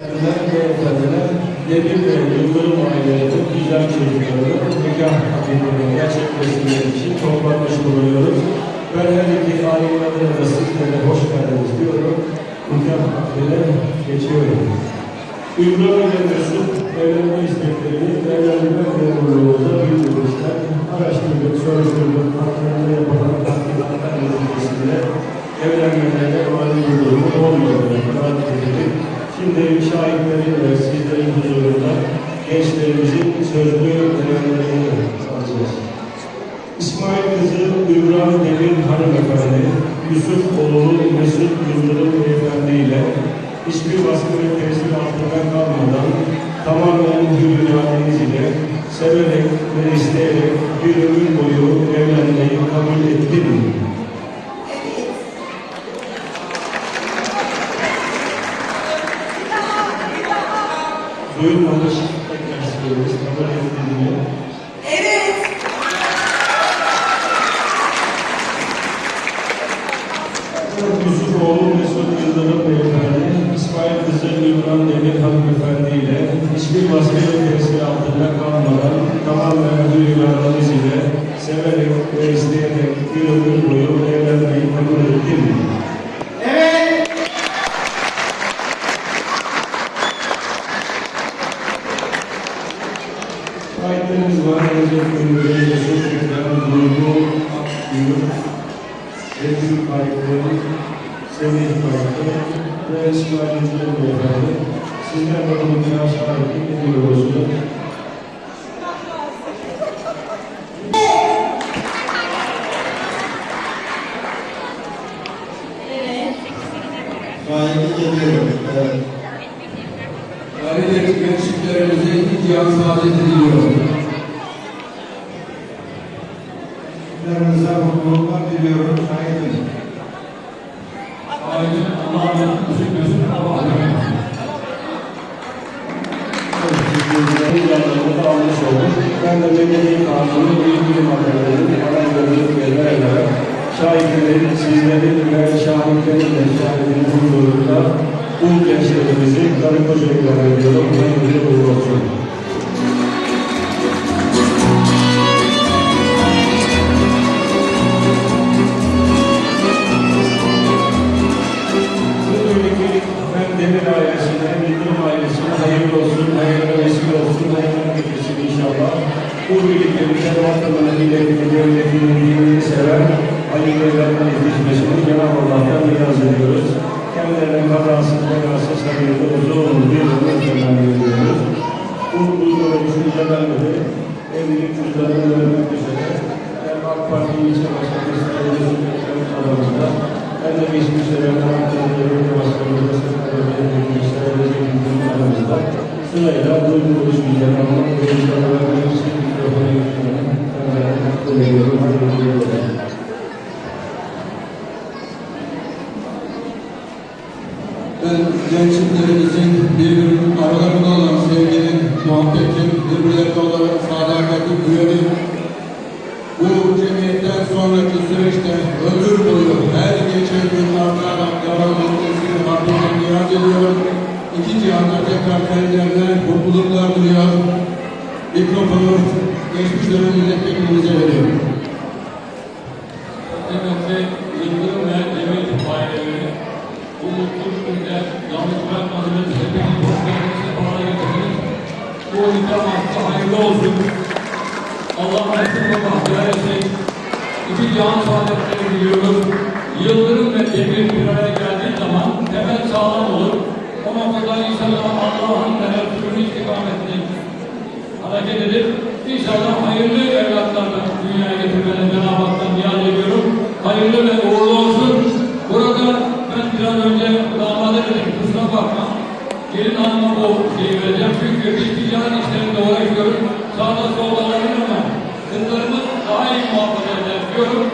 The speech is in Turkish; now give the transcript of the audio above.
Efendiler, beyefendiler, Demir ve Yıldırım çok güzel çocuklarını nikah akidini gerçekleştirmek için toplanmış bulunuyoruz. Ben her iki ailelerine de sizlere hoş geldiniz diyorum. Nikah akidine geçiyorum. İbrahim ve Mesut evlenme isteklerini evlenme memurluğumuza bildirmişler. Yusuf oğlu Mesut Yıldırım beyefendi ile hiçbir baskı ve tesir altında kalmadan tamamen hür iradeniz ile severek ve isteyerek bir ömür boyu evlenmeyi kabul etti mi? Duyulmamış tekrar söylüyoruz. Kabul etti mi? Evet. Yusuf oğlu Mesut Yıldırım Beyefendi, İsmail kızı İmran Demir Hanımefendi ile hiçbir baskı ve tesir altında kalmadan tamamen iradeniz ile severek ve isteyerek bir ömür boyu evlenmeyi kabul etti mi? Evet. Şahitlerimiz var. Öncelikle Müdürü Mesut Yıldırım, Duygu Akgül, Recep Kayıtlı, Semih Kayıtlı ve İsmail Yıldırım Beyefendi. Sizler bakımı biraz şahitlik ediyorsunuz. Şahitlik ediyorum. Evet. Ailedeki gençliklerimize cihan saadet diliyorum. Sizlerinize mutluluklar diliyorum. Şahitlerin, sizlerin ve şahitlerin ve şahidin huzurunda bu gençlerimizi karı koca ilan ediyorum. Hayırlı uğurlu olsun. Hayırlı evlatlar yetişmesini Cenab-ı Allah'tan niyaz ediyoruz. Kendilerine kazasız, belasız, hayırlı, uzun bir ömür temenni ediyoruz. Bu duygu ve düşüncelerle de evlilik cüzdanını vermek üzere hem AK Parti ilçe başkanı sayılır aramızda ben de geçmiş dönem Ankara'da belediye başkanımızda Sekreter'de Sekreter'de aramızda sırayla duygu ve düşüncelerine almak ve cüzdanı vermek için mikrofonu yönetiyorum. Ben de kabul ediyorum. Hayırlı olsun. Ben gençliklerimizin birbirinin aralarında olan sevginin, muhabbetin, birbirlerine olan sadakatin güvenin, bu cemiyetten sonraki süreçte ömür boyu her geçen gün artarak devam etmesini Rabbime niyaz ediyorum. İki cihanda tekrar kendilerine mutluluklar diliyor. Mikrofonu geçmiş dönem milletvekilimize veriyorum. Bu nikah vakti hayırlı olsun. Allah nasip ve bahtiyar etsin. İki can saadetleri diliyoruz. Ve Demir bir araya geldiği zaman temel sağlam olur. O noktada inşallah Allah'ın tevekkülünü istikametini hareket edip inşallah hayırlı evlatlarla dünyaya getirmene Cenab-ı Hak'tan niyaz ediyorum. Hayırlı ve uğurlu 이거는